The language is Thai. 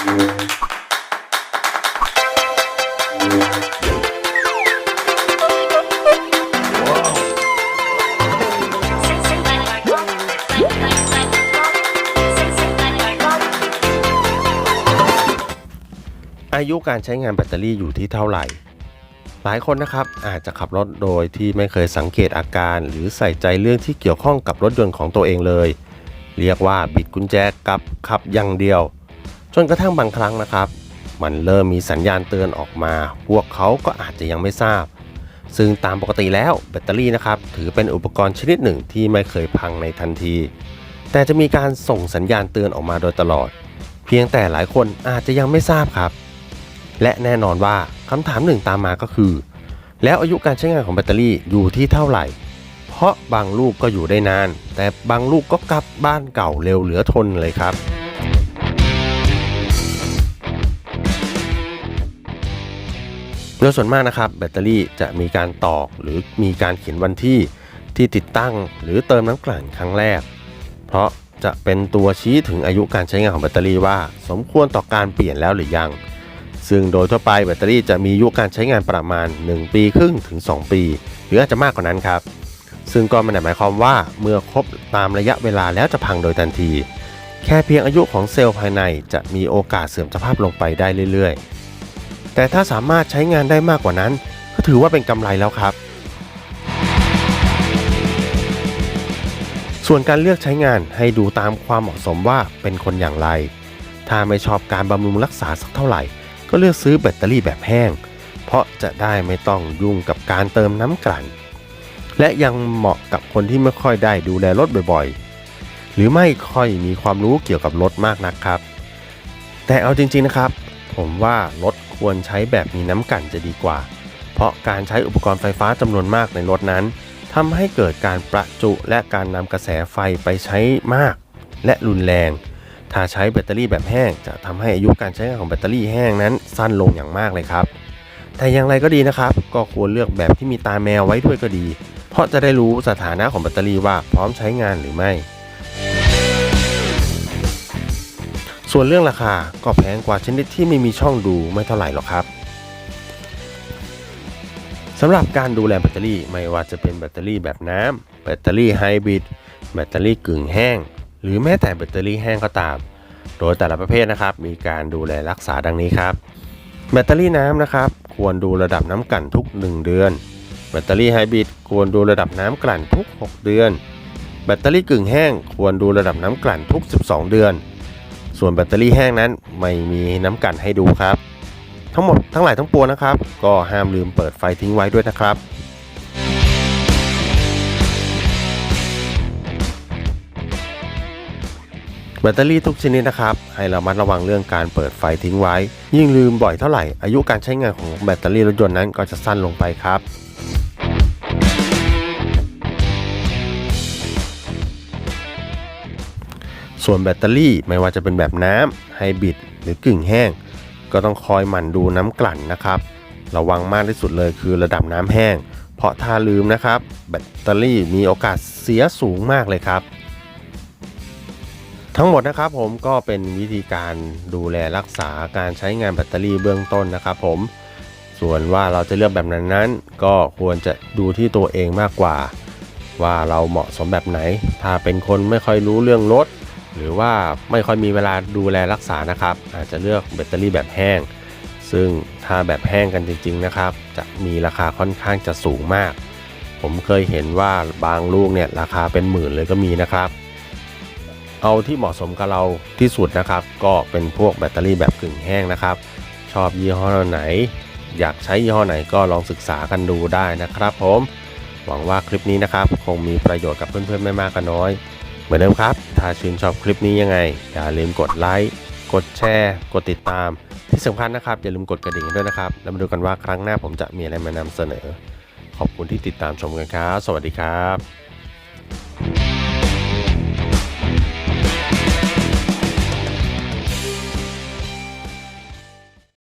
อายุการใช้งานแบตเตอรี่อยู่ที่เท่าไหร่ หลายคนนะครับอาจจะขับรถโดยที่ไม่เคยสังเกตอาการ หรือใส่ใจเรื่องที่เกี่ยวข้องกับรถยนต์ของตัวเองเลย เรียกว่าบิดกุญแจกับขับอย่างเดียว จนกระทั่งบางครั้งนะครับ มันเริ่มมีสัญญาณเตือนออกมา พวกเขาก็อาจจะยังไม่ทราบ ซึ่งตามปกติแล้วแบตเตอรี่นะครับ ถือเป็นอุปกรณ์ชนิดหนึ่งที่ไม่เคยพังในทันที แต่จะมีการส่งสัญญาณเตือนออกมาโดยตลอด เพียงแต่หลายคนอาจจะยังไม่ทราบครับ และแน่นอนว่าคำถามหนึ่งตามมาก็คือ แล้วอายุการใช้งานของแบตเตอรี่อยู่ที่เท่าไหร่เพราะบางลูกก็อยู่ได้นาน แต่บางลูกก็กลับบ้านเก่าเร็วเหลือทนเลยครับ โดยส่วนมากนะครับ แบตเตอรี่จะมีการตอกหรือมีการเขียนวันที่ที่ติดตั้ง หรือเติมน้ำกลั่นครั้งแรก เพราะจะเป็นตัวชี้ถึงอายุการใช้งานของแบตเตอรี่ว่า สมควรต่อการเปลี่ยนแล้วหรือยัง ซึ่งโดยทั่วไปแบตเตอรี่จะมีอายุการใช้งานประมาณ 1 ปีครึ่งถึง 2 ปี หรืออาจจะมากกว่านั้นครับ ซึ่งก็ไม่ได้หมายความว่าเมื่อครบตามระยะเวลาแล้วจะพังโดยทันที แค่เพียงอายุของเซลล์ภายในจะมีโอกาสเสื่อมสภาพลงไปได้เรื่อยๆ แต่ถ้าสามารถใช้งานได้มากกว่านั้น ก็ถือว่าเป็นกำไรแล้วครับ ส่วนการเลือกใช้งานให้ดูตามความเหมาะสมว่าเป็นคนอย่างไร ถ้าไม่ชอบการบำรุงรักษาสักเท่าไหร่ ก็เลือกซื้อแบตเตอรี่แบบแห้ง เพราะจะได้ไม่ต้องยุ่งกับการเติมน้ำกลั่น และยังเหมาะกับคนที่ไม่ค่อยได้ดูแลรถบ่อยๆ หรือไม่ค่อยมีความรู้เกี่ยวกับรถมากนักครับ แต่เอาจริงๆนะครับ ผมว่ารถ ควรใช้แบบมีน้ำกั่นจะดีกว่า เพราะการใช้อุปกรณ์ไฟฟ้าจำนวนมากในรถนั้นทำให้เกิดการประจุและการนำกระแสไฟไปใช้มาก และรุนแรง ถ้าใช้แบตเตอรี่แบบแห้ง จะทำให้อายุการใช้งานของแบตเตอรี่แห้งนั้นสั้นลงอย่างมากเลยครับ แต่อย่างไรก็ดีนะครับ ก็ควรเลือกแบบที่มีตาแมวไว้ด้วยก็ดี เพราะจะได้รู้สถานะของแบตเตอรี่ว่าพร้อมใช้งานหรือไม่ ส่วนเรื่องราคาก็แพงกว่าชนิดที่ไม่มีช่องดูไม่เท่าไหร่หรอกครับสำหรับการดูแลแบตเตอรี่ไม่ว่าจะเป็นแบตเตอรี่แบบน้ำแบตเตอรี่ไฮบริดแบตเตอรี่กึ่งแห้ง หรือแม้แต่แบตเตอรี่แห้งก็ตาม โดยแต่ละประเภทนะครับ มีการดูแลรักษาดังนี้ครับ แบตเตอรี่น้ำนะครับ ควรดูระดับน้ำกลั่นทุก 1 เดือน แบตเตอรี่ไฮบริดควรดูระดับน้ำกลั่นทุก 6 เดือน แบตเตอรี่กึ่งแห้ง ควรดูระดับน้ำกลั่นทุก 12 เดือน ส่วนแบตเตอรี่แห้งนั้นไม่มีน้ำกันให้ดูครับ ทั้งหมดทั้งหลายทั้งปวงนะครับ ก็ห้ามลืมเปิดไฟทิ้งไว้ด้วยนะครับแบตเตอรี่ทุกชนิดนะครับ ให้ระมัดระวังเรื่องการเปิดไฟทิ้งไว้ ยิ่งลืมบ่อยเท่าไหร่ อายุการใช้งานของแบตเตอรี่รถยนต์นั้นก็จะสั้นลงไปครับ ส่วนแบตเตอรี่ไม่ว่าจะเป็นแบบน้ำไฮบริดหรือกึ่งแห้ง ก็ต้องคอยหมั่นดูน้ำกลั่นนะครับ ระวังมากที่สุดเลยคือระดับน้ำแห้ง เพราะถ้าลืมนะครับ แบตเตอรี่มีโอกาสเสียสูงมากเลยครับ ทั้งหมดนะครับผมก็เป็นวิธีการดูแลรักษาการใช้งานแบตเตอรี่เบื้องต้นนะครับผมส่วนว่าเราจะเลือกแบบนั้นนั้น ก็ควรจะดูที่ตัวเองมากกว่า ว่าเราเหมาะสมแบบไหน ถ้าเป็นคนไม่ค่อยรู้เรื่องรถ หรือว่าไม่ค่อยมีเวลาดูแลรักษานะครับ อาจจะเลือกแบตเตอรี่แบบแห้ง ซึ่งถ้าแบบแห้งกันจริง ๆนะครับ จะมีราคาค่อนข้างจะสูงมาก ผมเคยเห็นว่าบางลูกเนี่ยราคาเป็นหมื่นเลยก็มีนะครับ เอาที่เหมาะสมกับเราที่สุดนะครับ ก็เป็นพวกแบตเตอรี่แบบกึ่งแห้งนะครับ ชอบยี่ห้อไหน อยากใช้ยี่ห้อไหนก็ลองศึกษากันดูได้นะครับ ผมหวังว่าคลิปนี้นะครับ คงมีประโยชน์กับเพื่อนๆไม่มากก็น้อย เหมือนเดิมครับ ถ้าชื่นชอบคลิปนี้ยังไง อย่าลืมกดไลค์กดแชร์ กดติดตาม ที่สำคัญนะครับ อย่าลืมกดกระดิ่งด้วยนะครับ แล้วมาดูกันว่าครั้งหน้าผมจะมีอะไรมานำเสนอ ขอบคุณที่ติดตามชมกันครับ สวัสดีครับ